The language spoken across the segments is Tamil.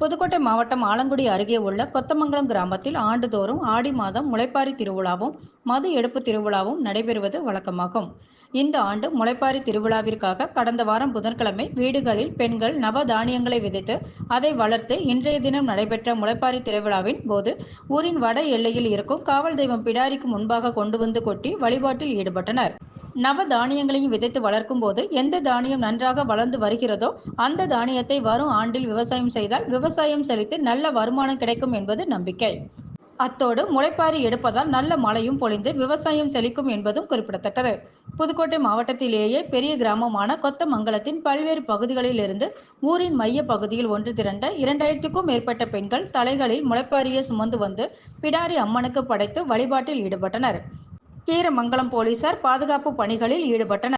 புதுக்கோட்டை மாவட்டம் ஆலங்குடி அருகே உள்ள கொத்தமங்கலம் கிராமத்தில் ஆண்டுதோறும் ஆடி மாதம் முளைப்பாரி திருவிழாவும் மது எடுப்பு திருவிழாவும் நடைபெறுவது வழக்கமாகும். இந்த ஆண்டு முளைப்பாரி திருவிழாவிற்காக கடந்த வாரம் புதன்கிழமை வீடுகளில் பெண்கள் நவ தானியங்களை விதைத்து அதை வளர்த்து இன்றைய தினம் நடைபெற்ற முளைப்பாரி திருவிழாவின் போது ஊரின் வட எல்லையில் இருக்கும் காவல் தெய்வம் பிடாரிக்கு முன்பாக கொண்டு வந்து கொட்டி வழிபாட்டில் ஈடுபட்டனர். நவ தானியங்களையும் விதைத்து வளர்க்கும் போது எந்த தானியம் நன்றாக வளர்ந்து வருகிறதோ அந்த தானியத்தை வரும் ஆண்டில் விவசாயம் செய்தால் விவசாயம் செழித்து நல்ல வருமானம் கிடைக்கும் என்பது நம்பிக்கை. அத்தோடு முளைப்பாரி எடுப்பதால் நல்ல மழையும் பொழிந்து விவசாயம் செழிக்கும் என்பதும் குறிப்பிடத்தக்கது. புதுக்கோட்டை மாவட்டத்திலேயே பெரிய கிராமமான கொத்தமங்கலத்தின் பல்வேறு பகுதிகளில் இருந்து ஊரின் மைய பகுதியில் ஒன்று திரண்ட இரண்டாயிரத்துக்கும் மேற்பட்ட பெண்கள் தலைகளில் முளைப்பாரியை சுமந்து வந்து பிடாரி அம்மனுக்கு படைத்து வழிபாட்டில் ஈடுபட்டனர். கீரமங்கலம் போலீசார் பாதுகாப்பு பணிகளில் ஈடுபட்டனர்.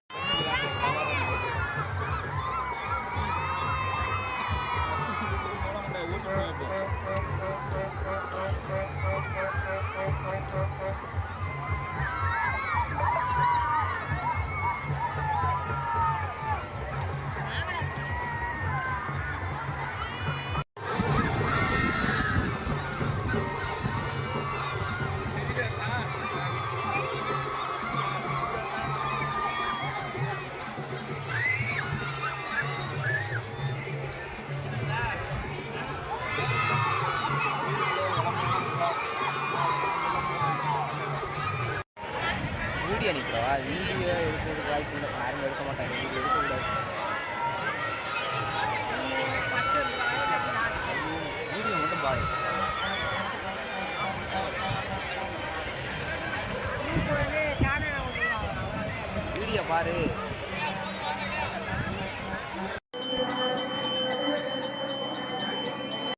வீடியோ அது வீடியோ எடுக்கிறதுக்கு வாய்ப்பு இல்லை. யாரும் எடுக்க மாட்டாங்க. வீடியோ எடுக்கக்கூடாது வீடியோ மட்டும் பாரு வீடியோ பாரு.